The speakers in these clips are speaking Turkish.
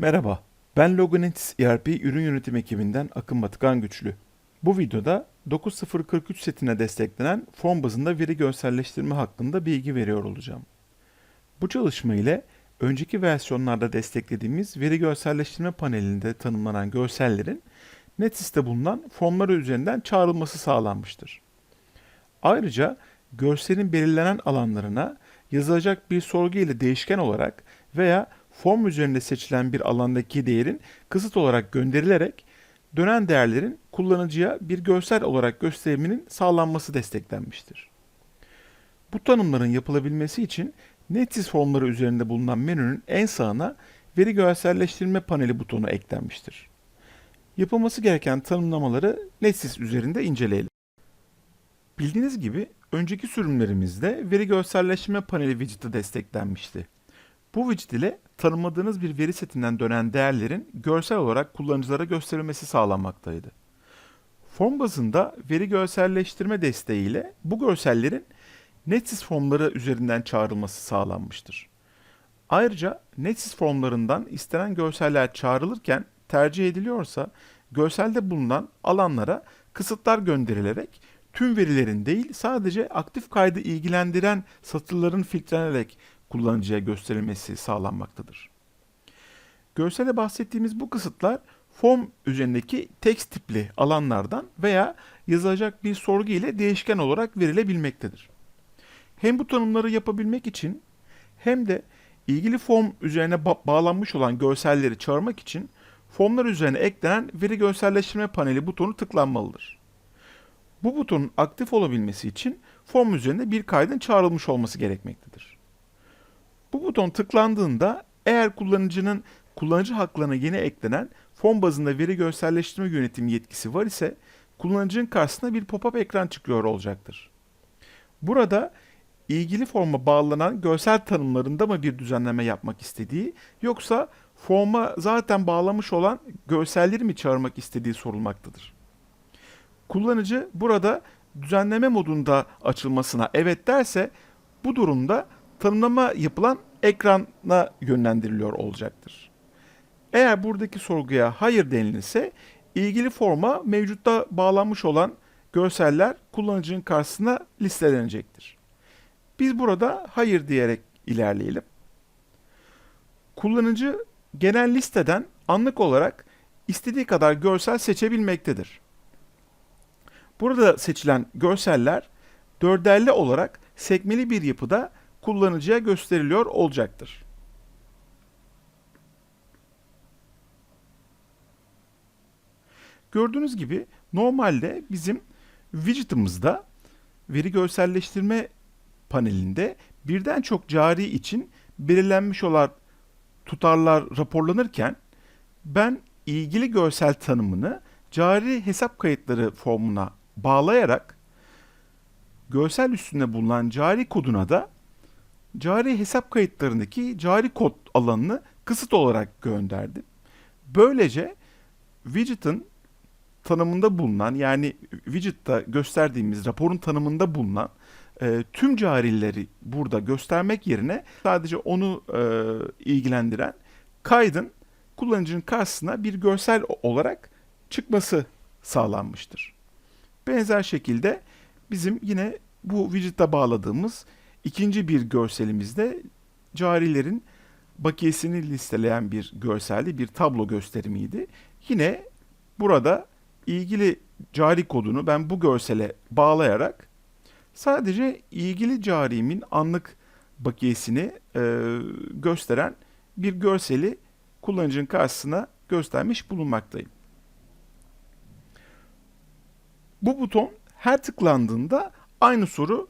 Merhaba, ben Logonetis ERP ürün yönetim ekibinden Akın Batıkan Güçlü. Bu videoda 9043 setine desteklenen form bazında veri görselleştirme hakkında bilgi veriyor olacağım. Bu çalışma ile önceki versiyonlarda desteklediğimiz veri görselleştirme panelinde tanımlanan görsellerin Netsys'te bulunan formları üzerinden çağrılması sağlanmıştır. Ayrıca görselin belirlenen alanlarına yazılacak bir sorgu ile değişken olarak veya form üzerinde seçilen bir alandaki değerin kısıt olarak gönderilerek dönen değerlerin kullanıcıya bir görsel olarak gösteriminin sağlanması desteklenmiştir. Bu tanımların yapılabilmesi için Netsys formları üzerinde bulunan menünün en sağına veri görselleştirme paneli butonu eklenmiştir. Yapılması gereken tanımlamaları Netsys üzerinde inceleyelim. Bildiğiniz gibi önceki sürümlerimizde veri görselleştirme paneli widget'ı desteklenmişti. Bu widget ile tanımladığınız bir veri setinden dönen değerlerin görsel olarak kullanıcılara gösterilmesi sağlanmaktaydı. Form bazında veri görselleştirme desteğiyle bu görsellerin Netsys formları üzerinden çağrılması sağlanmıştır. Ayrıca Netsys formlarından istenen görseller çağrılırken tercih ediliyorsa görselde bulunan alanlara kısıtlar gönderilerek tüm verilerin değil sadece aktif kaydı ilgilendiren satırların filtrelenerek kullanıcıya gösterilmesi sağlanmaktadır. Görselde bahsettiğimiz bu kısıtlar form üzerindeki text tipli alanlardan veya yazılacak bir sorgu ile değişken olarak verilebilmektedir. Hem bu tanımları yapabilmek için hem de ilgili form üzerine ba- bağlanmış olan görselleri çağırmak için formlar üzerine eklenen veri görselleştirme paneli butonu tıklanmalıdır. Bu butonun aktif olabilmesi için form üzerinde bir kaydın çağrılmış olması gerekmektedir. Bu buton tıklandığında eğer kullanıcının kullanıcı haklarına yeni eklenen form bazında veri görselleştirme yönetimi yetkisi var ise kullanıcının karşısına bir pop-up ekran çıkıyor olacaktır. Burada ilgili forma bağlanan görsel tanımlarında mı bir düzenleme yapmak istediği yoksa forma zaten bağlamış olan görselleri mi çağırmak istediği sorulmaktadır. Kullanıcı burada düzenleme modunda açılmasına evet derse bu durumda tanımlama yapılan ekrana yönlendiriliyor olacaktır. Eğer buradaki sorguya hayır denilirse ilgili forma mevcutta bağlanmış olan görseller kullanıcının karşısına listelenecektir. Biz burada hayır diyerek ilerleyelim. Kullanıcı genel listeden anlık olarak istediği kadar görsel seçebilmektedir. Burada seçilen görseller dörderli olarak sekmeli bir yapıda kullanıcıya gösteriliyor olacaktır. Gördüğünüz gibi normalde bizim widget'ımızda veri görselleştirme panelinde birden çok cari için belirlenmiş olan tutarlar raporlanırken ben ilgili görsel tanımını cari hesap kayıtları formuna bağlayarak görsel üstünde bulunan cari koduna da cari hesap kayıtlarındaki cari kod alanını kısıt olarak gönderdim. Böylece widget'ın tanımında bulunan yani widget'ta gösterdiğimiz raporun tanımında bulunan e, tüm carileri burada göstermek yerine sadece onu e, ilgilendiren kaydın kullanıcının karşısına bir görsel olarak çıkması sağlanmıştır. Benzer şekilde bizim yine bu widget'a bağladığımız ikinci bir görselimizde carilerin bakiyesini listeleyen bir görseldi, bir tablo gösterimiydi. Yine burada ilgili cari kodunu ben bu görsele bağlayarak sadece ilgili carimin anlık bakiyesini e, gösteren bir görseli kullanıcının karşısına göstermiş bulunmaktayım. Bu buton her tıklandığında aynı soru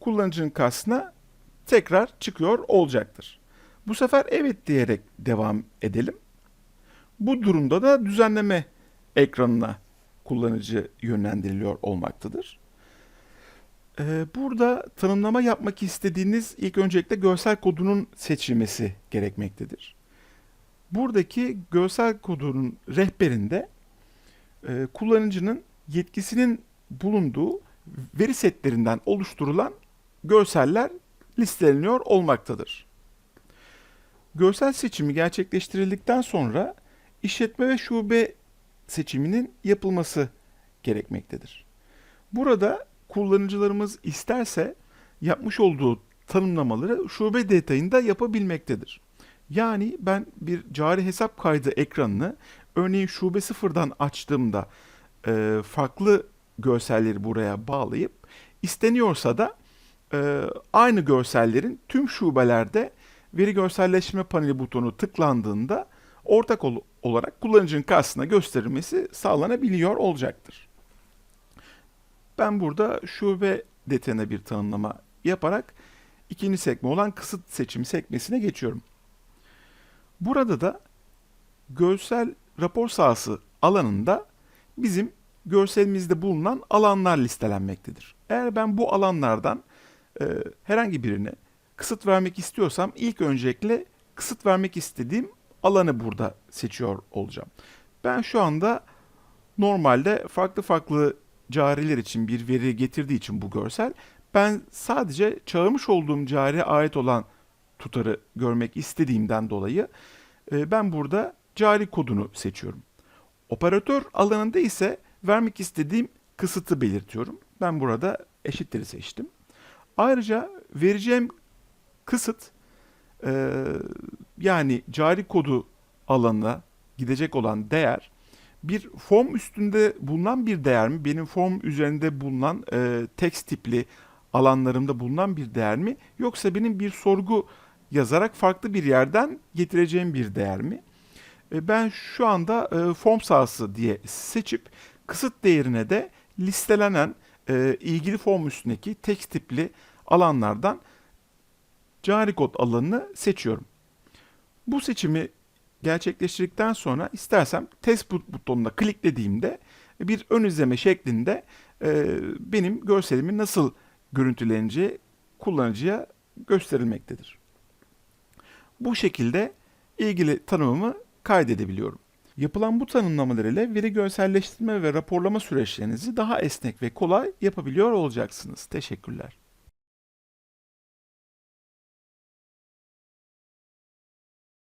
kullanıcının karşısına tekrar çıkıyor olacaktır. Bu sefer evet diyerek devam edelim. Bu durumda da düzenleme ekranına kullanıcı yönlendiriliyor olmaktadır. Ee, burada tanımlama yapmak istediğiniz ilk öncelikle görsel kodunun seçilmesi gerekmektedir. Buradaki görsel kodunun rehberinde e, kullanıcının yetkisinin bulunduğu veri setlerinden oluşturulan görseller listeleniyor olmaktadır. Görsel seçimi gerçekleştirildikten sonra işletme ve şube seçiminin yapılması gerekmektedir. Burada kullanıcılarımız isterse yapmış olduğu tanımlamaları şube detayında yapabilmektedir. Yani ben bir cari hesap kaydı ekranını örneğin şube sıfırdan açtığımda e, farklı görselleri buraya bağlayıp isteniyorsa da e, aynı görsellerin tüm şubelerde veri görselleştirme paneli butonu tıklandığında ortak ol- olarak kullanıcının karşısına gösterilmesi sağlanabiliyor olacaktır. Ben burada şube detayına bir tanımlama yaparak ikinci sekme olan kısıt seçim sekmesine geçiyorum. Burada da görsel rapor sahası alanında bizim görselimizde bulunan alanlar listelenmektedir. Eğer ben bu alanlardan e, herhangi birine kısıt vermek istiyorsam ilk öncelikle kısıt vermek istediğim alanı burada seçiyor olacağım. Ben şu anda normalde farklı farklı cariler için bir veri getirdiği için bu görsel ben sadece çağırmış olduğum cariye ait olan tutarı görmek istediğimden dolayı e, ben burada cari kodunu seçiyorum. Operatör alanında ise vermek istediğim kısıtı belirtiyorum. Ben burada eşitleri seçtim. Ayrıca vereceğim kısıt e, yani cari kodu alanına gidecek olan değer bir form üstünde bulunan bir değer mi? Benim form üzerinde bulunan e, text tipli alanlarımda bulunan bir değer mi? Yoksa benim bir sorgu yazarak farklı bir yerden getireceğim bir değer mi? E, ben şu anda e, form sahası diye seçip kısıt değerine de listelenen e, ilgili form üstündeki text tipli alanlardan cari kod alanını seçiyorum. Bu seçimi gerçekleştirdikten sonra istersem test but- butonuna kliklediğimde bir ön izleme şeklinde e, benim görselimin nasıl görüntüleneceği kullanıcıya gösterilmektedir. Bu şekilde ilgili tanımımı kaydedebiliyorum. Yapılan bu tanımlamalar ile veri görselleştirme ve raporlama süreçlerinizi daha esnek ve kolay yapabiliyor olacaksınız. Teşekkürler.